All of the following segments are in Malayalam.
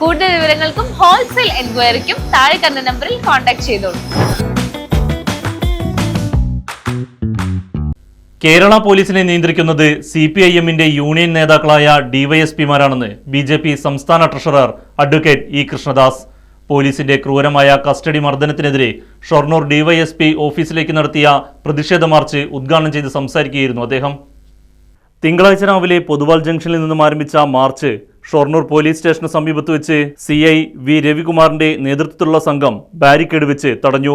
കൂടുതൽ വിവരങ്ങൾക്കും ഹോൾസെയിൽ എൻക്വയറിക്കും താഴെ കണ്ട നമ്പറിൽ കോൺടാക്ട് ചെയ്തോളൂ. കേരള പോലീസിനെ നിയന്ത്രിക്കുന്നത് സി പി ഐ എമ്മിന്റെ യൂണിയൻ നേതാക്കളായ ഡിവൈഎസ്പിമാരാണെന്ന് ബി ജെ പി സംസ്ഥാന ട്രഷറർ അഡ്വക്കേറ്റ് ഇ കൃഷ്ണദാസ്. പോലീസിന്റെ ക്രൂരമായ കസ്റ്റഡി മർദ്ദനത്തിനെതിരെ ഷൊർണൂർ ഡിവൈഎസ്പി ഓഫീസിലേക്ക് നടത്തിയ പ്രതിഷേധ മാർച്ച് ഉദ്ഘാടനം ചെയ്ത് സംസാരിക്കുകയായിരുന്നു അദ്ദേഹം. തിങ്കളാഴ്ച രാവിലെ പൊതുവാൾ ജംഗ്ഷനിൽ നിന്നും ആരംഭിച്ച മാർച്ച് ഷൊർണൂർ പോലീസ് സ്റ്റേഷന് സമീപത്ത് വെച്ച് സി ഐ വി രവികുമാറിന്റെ നേതൃത്വത്തിലുള്ള സംഘം ബാരിക്കേഡ് വെച്ച് തടഞ്ഞു.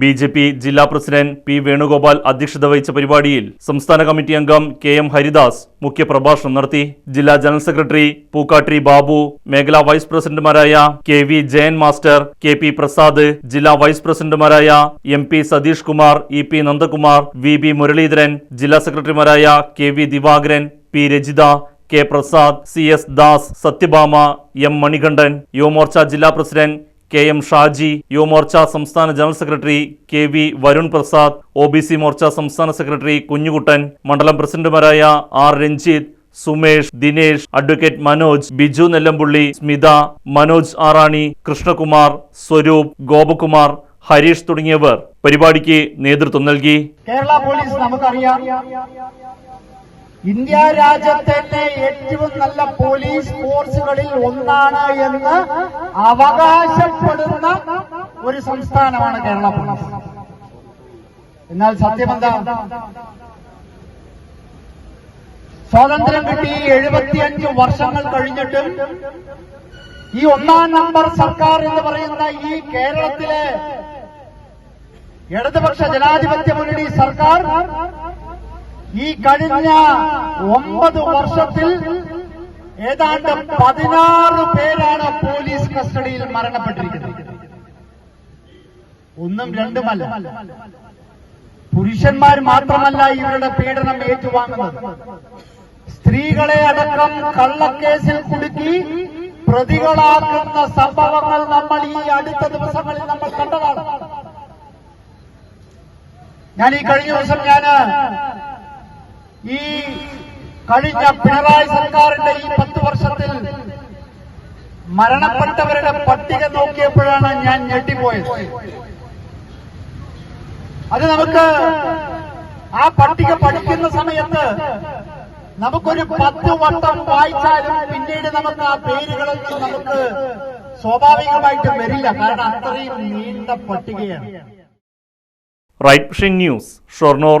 ബി ജെ പി ജില്ലാ പ്രസിഡന്റ് പി വേണുഗോപാൽ അധ്യക്ഷത വഹിച്ച പരിപാടിയിൽ സംസ്ഥാന കമ്മിറ്റി അംഗം കെ എം ഹരിദാസ് മുഖ്യപ്രഭാഷണം നടത്തി. ജില്ലാ ജനറൽ സെക്രട്ടറി പൂക്കാട്രി ബാബു മേഖലാ വൈസ് പ്രസിഡന്റുമാരായ K V Jayan master K P Prasad ജില്ലാ വൈസ് പ്രസിഡന്റുമാരായ M P Sathish Kumar E P Nandakumar V B Muraleedharan ജില്ലാ സെക്രട്ടറിമാരായ K V Divakaran P Rajitha K Prasad C S Das Sathyabhama M Manikandan Yuvamorcha ജില്ലാ president K M Shaji Yuvamorcha സംസ്ഥാന general secretary K V Varun Prasad O B C Morcha സംസ്ഥാന സെക്രട്ടറി കുഞ്ഞുകുട്ടൻ മണ്ഡലം പ്രസിഡന്റുമാരായ ആർ രഞ്ജിത്ത് സുമേഷ് ദിനേഷ് അഡ്വക്കേറ്റ് മനോജ് ബിജു നെല്ലമ്പുള്ളി സ്മിത മനോജ് ആറാണി കൃഷ്ണകുമാർ സ്വരൂപ് ഗോപകുമാർ ഹരീഷ് തുടങ്ങിയവർ പരിപാടിക്ക് നേതൃത്വം നൽകി. കേരള പോലീസ് നമുക്കറിയാം. ഇന്ത്യ രാജ്യത്തെ ഏറ്റവും നല്ല പോലീസ് ഫോഴ്സുകളിൽ ഒന്നാണ് എന്ന് അവകാശപ്പെടുന്ന ഒരു സംസ്ഥാനമാണ് കേരള പോലീസ്. എന്നാൽ സത്യമെന്താ സ്വാതന്ത്ര്യം കിട്ടി എഴുപത്തിയഞ്ച് വർഷങ്ങൾ കഴിഞ്ഞിട്ടും ഈ ഒന്നാം നമ്പർ സർക്കാർ എന്ന് പറയുന്ന ഈ കേരളത്തിലെ ഇടതുപക്ഷ ജനാധിപത്യ മുന്നണി സർക്കാർ ഈ കഴിഞ്ഞ ഒമ്പത് വർഷത്തിൽ ഏതാണ്ട് പതിനാറ് പേരാണ് പോലീസ് കസ്റ്റഡിയിൽ മരണപ്പെട്ടിരിക്കുന്നത്. ഒന്നും രണ്ടുമല്ല. പുരുഷന്മാർ മാത്രമല്ല ഇവരുടെ പീഡനം ഏറ്റുവാങ്ങുന്നത്. സ്ത്രീകളെ അടക്കം കള്ളക്കേസിൽ കുടുക്കി പ്രതികളാക്കുന്ന സംഭവങ്ങൾ നമ്മൾ ഈ അടുത്ത ദിവസങ്ങളിൽ നമ്മൾ കണ്ടതാണ്. ഞാൻ ഈ കഴിഞ്ഞ ദിവസം ഞാൻ ഈ കഴിഞ്ഞ പിണറായി സർക്കാരിന്റെ ഈ പത്ത് വർഷത്തിൽ മരണപ്പെട്ടവരുടെ പട്ടിക നോക്കിയപ്പോഴാണ് ഞാൻ ഞെട്ടിപ്പോയത്. അത് നമുക്ക് ആ പട്ടിക പഠിക്കുന്ന സമയത്ത് നമുക്കൊരു പത്ത് വട്ടം വായിച്ചാലും പിന്നീട് നമുക്ക് ആ പേരുകളൊന്നും നമുക്ക് സ്വാഭാവികമായിട്ട് വരില്ല. കാരണം അത്രയും നീണ്ട പട്ടികയാണ്. Right news Shoranur.